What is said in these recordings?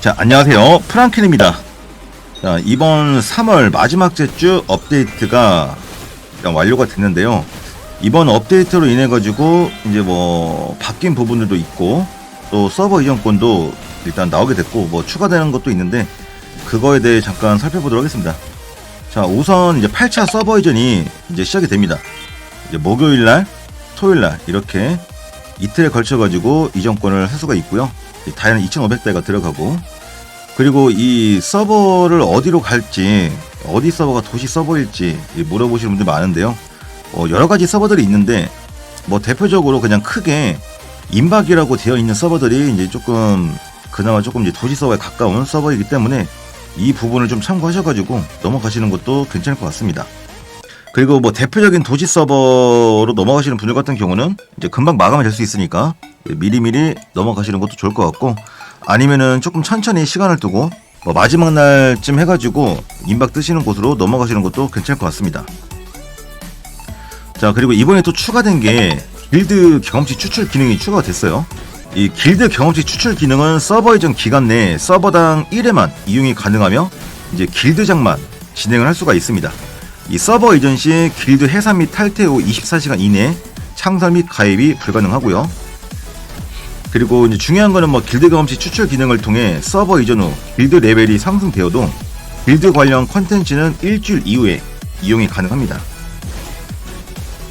자, 안녕하세요. 프랑켄입니다. 자, 이번 3월 마지막 주 업데이트가 완료가 됐는데요. 이번 업데이트로 인해 가지고 이제 뭐 바뀐 부분들도 있고 또 서버 이전권도 일단 나오게 됐고 뭐 추가되는 것도 있는데 그거에 대해 잠깐 살펴보도록 하겠습니다. 자, 우선 이제 8차 서버 이전이 이제 시작이 됩니다. 이제 목요일 날, 토요일 날 이렇게 이틀에 걸쳐 가지고 이전권을 할 수가 있고요. 다이아는 2,500대가 들어가고 그리고 이 서버를 어디로 갈지 어디 서버가 도시 서버일지 물어보시는 분들 많은데요. 어, 여러 가지 서버들이 있는데 뭐 대표적으로 그냥 크게 임박이라고 되어 있는 서버들이 이제 조금 그나마 조금 이제 도시 서버에 가까운 서버이기 때문에 이 부분을 좀 참고하셔가지고 넘어가시는 것도 괜찮을 것 같습니다. 그리고 뭐 대표적인 도시 서버로 넘어가시는 분들 같은 경우는 이제 금방 마감이 될 수 있으니까 미리미리 넘어가시는 것도 좋을 것 같고 아니면은 조금 천천히 시간을 두고 뭐 마지막 날쯤 해가지고 임박 뜨시는 곳으로 넘어가시는 것도 괜찮을 것 같습니다. 자 그리고 이번에 또 추가된 게 길드 경험치 추출 기능이 추가가 됐어요. 이 길드 경험치 추출 기능은 서버 이전 기간 내에 서버당 1회만 이용이 가능하며 이제 길드장만 진행을 할 수가 있습니다. 이 서버 이전 시 길드 해산 및 탈퇴 후 24시간 이내 창설 및 가입이 불가능하고요. 그리고 이제 중요한 거는 뭐 길드 경험치 추출 기능을 통해 서버 이전 후 길드 레벨이 상승되어도 길드 관련 컨텐츠는 일주일 이후에 이용이 가능합니다.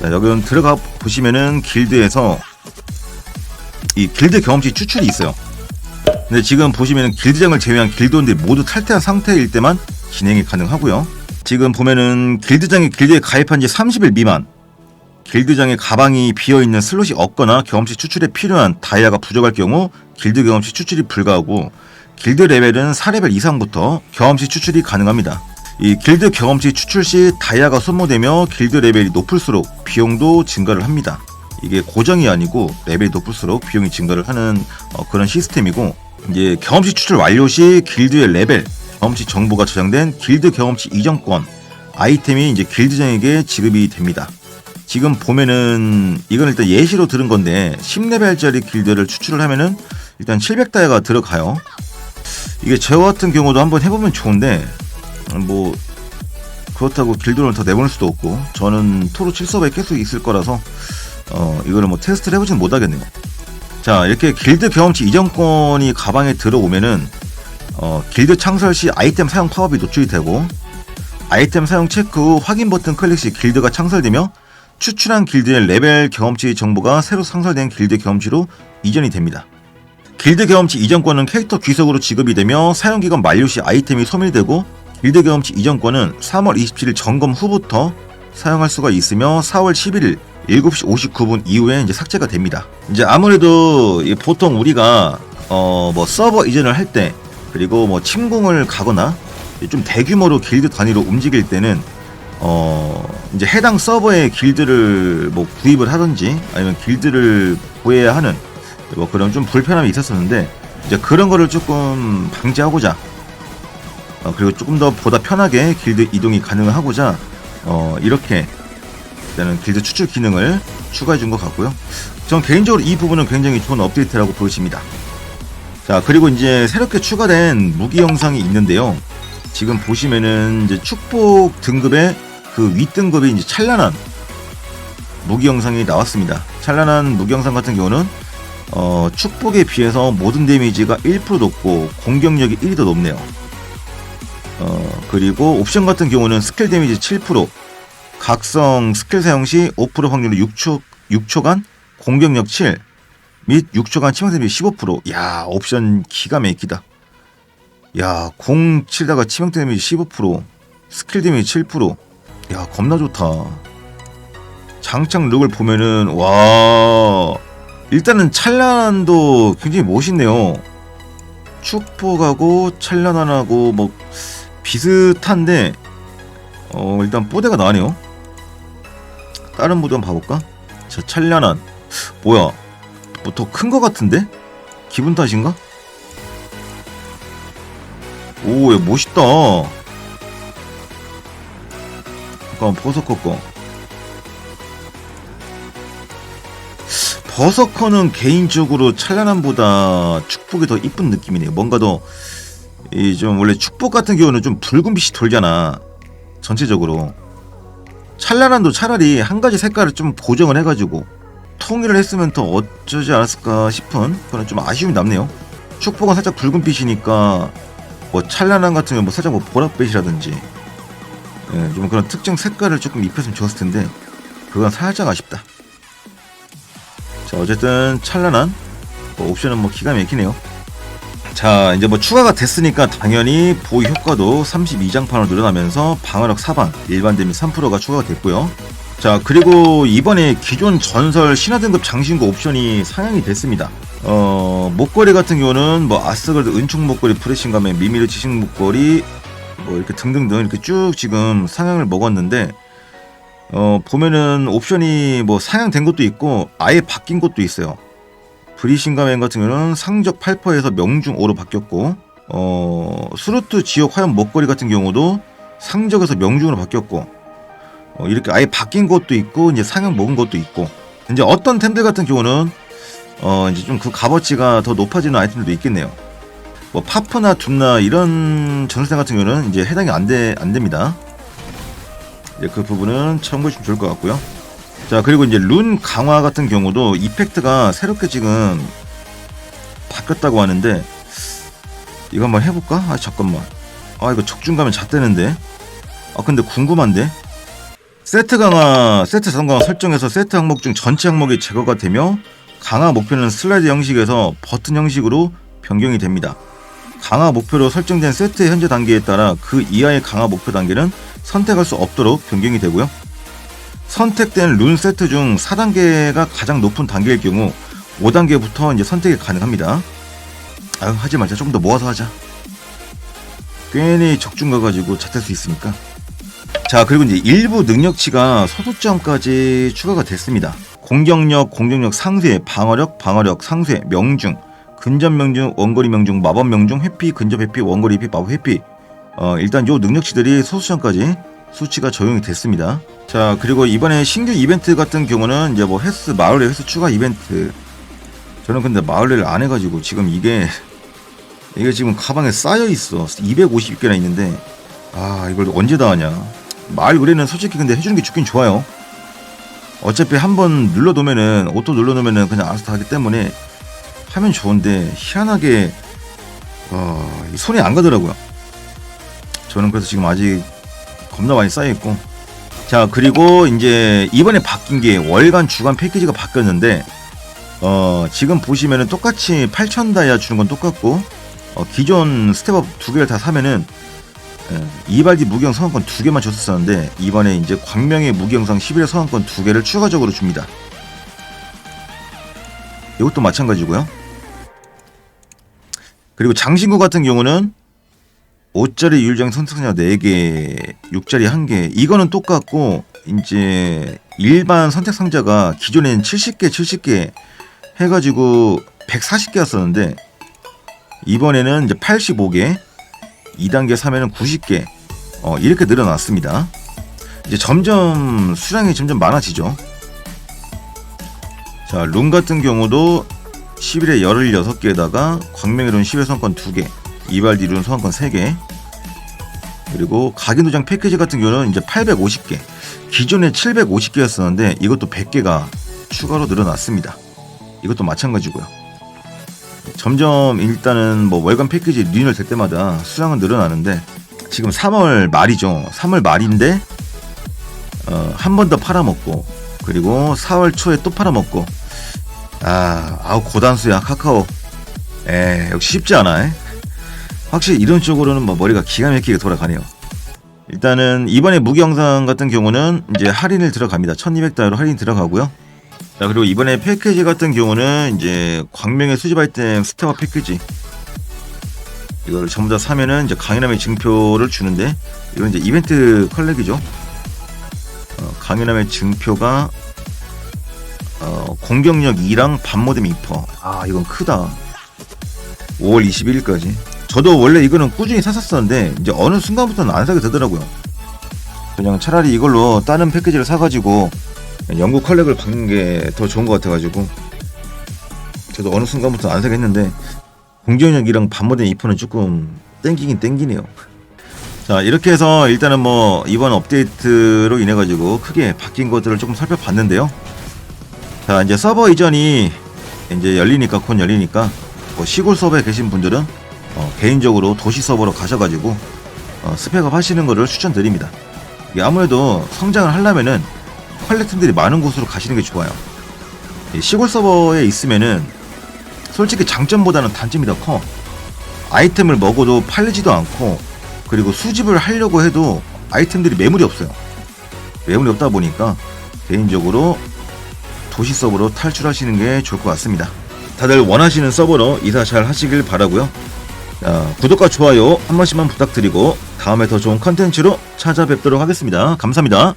자, 여기 들어가 보시면은 길드에서 이 길드 경험치 추출이 있어요. 근데 지금 보시면은 길드장을 제외한 길드원들이 모두 탈퇴한 상태일 때만 진행이 가능하고요. 지금 보면은 길드장이 길드에 가입한 지 30일 미만, 길드장의 가방이 비어 있는 슬롯이 없거나 경험치 추출에 필요한 다이아가 부족할 경우 길드 경험치 추출이 불가하고 길드 레벨은 4레벨 이상부터 경험치 추출이 가능합니다. 이 길드 경험치 추출 시 다이아가 소모되며 길드 레벨이 높을수록 비용도 증가를 합니다. 이게 고정이 아니고 레벨이 높을수록 비용이 증가를 하는 어, 그런 시스템이고 이제 경험치 추출 완료 시 길드의 레벨, 경험치 정보가 저장된 길드 경험치 이전권 아이템이 이제 길드장에게 지급이 됩니다. 지금 보면은 이건 일단 예시로 들은 건데 10레벨짜리 길드를 추출을 하면은 일단 700다이아가 들어가요. 이게 저 같은 경우도 한번 해보면 좋은데 뭐 그렇다고 길드를 더 내보낼 수도 없고 저는 토로 7서버에 계속 있을 거라서 어 이거를 뭐 테스트를 해보진 못하겠네요. 자 이렇게 길드 경험치 이전권이 가방에 들어오면은 어 길드 창설 시 아이템 사용 파업이 노출이 되고 아이템 사용 체크 후 확인 버튼 클릭 시 길드가 창설되며 추출한 길드의 레벨 경험치 정보가 새로 상설된 길드 경험치로 이전이 됩니다. 길드 경험치 이전권은 캐릭터 귀속으로 지급이 되며 사용기간 만료 시 아이템이 소멸되고 길드 경험치 이전권은 3월 27일 점검 후부터 사용할 수가 있으며 4월 11일 7시 59분 이후에 이제 삭제가 됩니다. 이제 아무래도 이 보통 우리가 어 뭐 서버 이전을 할 때 그리고 뭐 침공을 가거나 좀 대규모로 길드 단위로 움직일 때는 어 이제 해당 서버의 길드를 뭐 구입을 하든지 아니면 길드를 구해야 하는 뭐 그런 좀 불편함이 있었었는데 이제 그런 거를 조금 방지하고자 어 그리고 조금 더 보다 편하게 길드 이동이 가능하고자 어 이렇게 일단은 길드 추출 기능을 추가해 준 것 같고요. 전 개인적으로 이 부분은 굉장히 좋은 업데이트라고 보여집니다. 자 그리고 이제 새롭게 추가된 무기 영상이 있는데요. 지금 보시면은 이제 축복 등급의 그 윗등급이 이제 찬란한 무기 영상이 나왔습니다. 찬란한 무기 영상 같은 경우는 어, 축복에 비해서 모든 데미지가 1% 높고 공격력이 1이 더 높네요. 어, 그리고 옵션 같은 경우는 스킬 데미지 7%, 각성 스킬 사용 시 5% 확률로 6초, 6초간 공격력 7, 및 6초간 치명 데미지 15%. 야, 옵션 기가 막히다. 야, 공 치다가 치명 데미지 15%, 스킬 데미지 7%. 야, 겁나 좋다. 장착 룩을 보면은 와, 일단은 찬란도 굉장히 멋있네요. 축복하고 찬란하고 뭐 비슷한데 어, 일단 뽀대가 나네요. 다른 모드 한번 봐볼까? 저 찬란한 뭐야? 뭐 더 큰 거 같은데? 기분 탓인가? 오, 야, 멋있다. 잠깐 버서커 거. 버서커는 개인적으로 찬란함보다 축복이 더 이쁜 느낌이네요. 뭔가 더, 이 좀 원래 축복 같은 경우는 좀 붉은 빛이 돌잖아. 전체적으로. 찬란함도 차라리 한 가지 색깔을 좀 고정을 해가지고 통일을 했으면 더 어쩌지 않았을까 싶은 그런 좀 아쉬움이 남네요. 축복은 살짝 붉은 빛이니까 뭐 찬란함 같은 경우 뭐 살짝 뭐 보랏빛이라든지 예, 좀 그런 특정 색깔을 조금 입혔으면 좋았을 텐데 그건 살짝 아쉽다. 자 어쨌든 찬란한 뭐 옵션은 뭐 기가 막히네요. 자 이제 뭐 추가가 됐으니까 당연히 보유 효과도 32장판으로 늘어나면서 방어력 4방 일반 데미 3%가 추가가 됐고요. 자 그리고 이번에 기존 전설 신화 등급 장신구 옵션이 상향이 됐습니다. 어 목걸이 같은 경우는 뭐 아스걸드 은총 목걸이 프레싱감에 미미르 지식 목걸이 뭐 이렇게 등등등 이렇게 쭉 지금 상향을 먹었는데 어 보면은 옵션이 뭐 상향된 것도 있고 아예 바뀐 것도 있어요. 브리신가맨 같은 경우는 상적 8%에서 명중 5로 바뀌었고 어 수루트 지역 화염 목걸이 같은 경우도 상적에서 명중으로 바뀌었고 어, 이렇게 아예 바뀐 것도 있고 이제 상향 먹은 것도 있고 이제 어떤 템들 같은 경우는 어 이제 좀 그 값어치가 더 높아지는 아이템들도 있겠네요. 뭐 파프나 둠나 이런 전설템 같은 경우는 이제 해당이 안돼 안 됩니다. 이제 그 부분은 참고해 주면 좋을 것 같고요. 자 그리고 이제 룬 강화 같은 경우도 이펙트가 새롭게 지금 바뀌었다고 하는데 이거 한번 해볼까? 아 잠깐만 아 이거 적중 가면 잣대는데 아 근데 궁금한데 세트 강화 세트 자동 강화 설정에서 세트 항목 중 전체 항목이 제거가 되며 강화 목표는 슬라이드 형식에서 버튼 형식으로 변경이 됩니다 강화 목표로 설정된 세트의 현재 단계에 따라 그 이하의 강화 목표 단계는 선택할 수 없도록 변경이 되고요 선택된 룬 세트 중 4단계가 가장 높은 단계일 경우 5단계부터 이제 선택이 가능합니다. 아유 하지 말자 조금 더 모아서 하자. 괜히 적중 가가지고 잣될 수 있으니까. 자 그리고 이제 일부 능력치가 소수점까지 추가가 됐습니다. 공격력, 공격력 상쇄, 방어력, 방어력 상쇄, 명중, 근접 명중, 원거리 명중, 마법 명중, 회피, 근접 회피, 원거리 회피, 마법 회피. 어 일단 요 능력치들이 소수점까지 수치가 적용이 됐습니다. 자 그리고 이번에 신규 이벤트 같은 경우는 이제 뭐 횟수 마을의 횟수 추가 이벤트. 저는 근데 마을을 안 해가지고 지금 이게 이게 지금 가방에 쌓여 있어. 250개나 있는데. 아 이걸 언제 다 하냐. 마을 의뢰는 솔직히 근데 해주는 게 좋긴 좋아요. 어차피 한 번 눌러놓으면은 오토 눌러놓으면은 그냥 알아서 다 하기 때문에 하면 좋은데 희한하게 어, 이 손이 안 가더라고요 저는 그래서 지금 아직 겁나 많이 쌓여 있고 자 그리고 이제 이번에 바뀐 게 월간 주간 패키지가 바뀌었는데 어 지금 보시면은 똑같이 8,000 다이아 주는 건 똑같고 어, 기존 스텝업 두 개를 다 사면은 예, 이발디 무기형 성원권 두 개만 줬었었는데 이번에 이제 광명의 무기형상 11회 성원권 두 개를 추가적으로 줍니다. 이것도 마찬가지고요. 그리고 장신구 같은 경우는 5짜리 유일장 선택자 4개, 6짜리 1개. 이거는 똑같고, 이제, 일반 선택 상자가 기존엔 70개, 70개 해가지고 140개였었는데, 이번에는 이제 85개, 2단계 사면은 90개, 어, 이렇게 늘어났습니다. 이제 점점 수량이 점점 많아지죠. 자, 룸 같은 경우도 11에 16개에다가 광명의 룬 10회 성권 2개, 이발디룬 소환권 3개 그리고 각인도장 패키지 같은 경우는 이제 850개 기존에 750개였었는데 이것도 100개가 추가로 늘어났습니다. 이것도 마찬가지고요. 점점 일단은 뭐 월간 패키지 리뉴얼 될 때마다 수량은 늘어나는데 지금 3월 말이죠. 3월 말인데 어, 한 번 더 팔아먹고 그리고 4월 초에 또 팔아먹고 아 아우 고단수야 카카오 에 역시 쉽지 않아 에? 확실히 이런 쪽으로는 뭐 머리가 기가 막히게 돌아가네요. 일단은 이번에 무기 영상 같은 경우는 이제 할인을 들어갑니다. 1200달러 할인 들어가고요. 자 그리고 이번에 패키지 같은 경우는 이제 광명의 수집 아이템 스테마 패키지 이거를 전부 다 사면은 이제 강인함의 증표를 주는데 이건 이제 이벤트 컬렉이죠. 어, 강인함의 증표가 어, 공격력 2랑 반모뎀 2%. 아 이건 크다. 5월 21일까지. 저도 원래 이거는 꾸준히 샀었었는데 이제 어느 순간부터는 안 사게 되더라고요. 그냥 차라리 이걸로 다른 패키지를 사가지고 영국 컬렉을 받는 게 더 좋은 것 같아가지고 저도 어느 순간부터 안 사겠는데 공격력이랑 반모된 이퍼는 조금 땡기긴 땡기네요. 자 이렇게 해서 일단은 뭐 이번 업데이트로 인해 가지고 크게 바뀐 것들을 조금 살펴봤는데요. 자 이제 서버 이전이 이제 열리니까 곧 열리니까 뭐 시골 서버에 계신 분들은 어, 개인적으로 도시 서버로 가셔가지고 어, 스펙업 하시는 거를 추천드립니다. 아무래도 성장을 하려면은 퀄리팀들이 많은 곳으로 가시는 게 좋아요. 이 시골 서버에 있으면은 솔직히 장점보다는 단점이 더 커. 아이템을 먹어도 팔리지도 않고 그리고 수집을 하려고 해도 아이템들이 매물이 없어요. 매물이 없다 보니까 개인적으로 도시 서버로 탈출하시는 게 좋을 것 같습니다. 다들 원하시는 서버로 이사 잘 하시길 바라고요. 자, 구독과 좋아요 한 번씩만 부탁드리고 다음에 더 좋은 컨텐츠로 찾아뵙도록 하겠습니다. 감사합니다.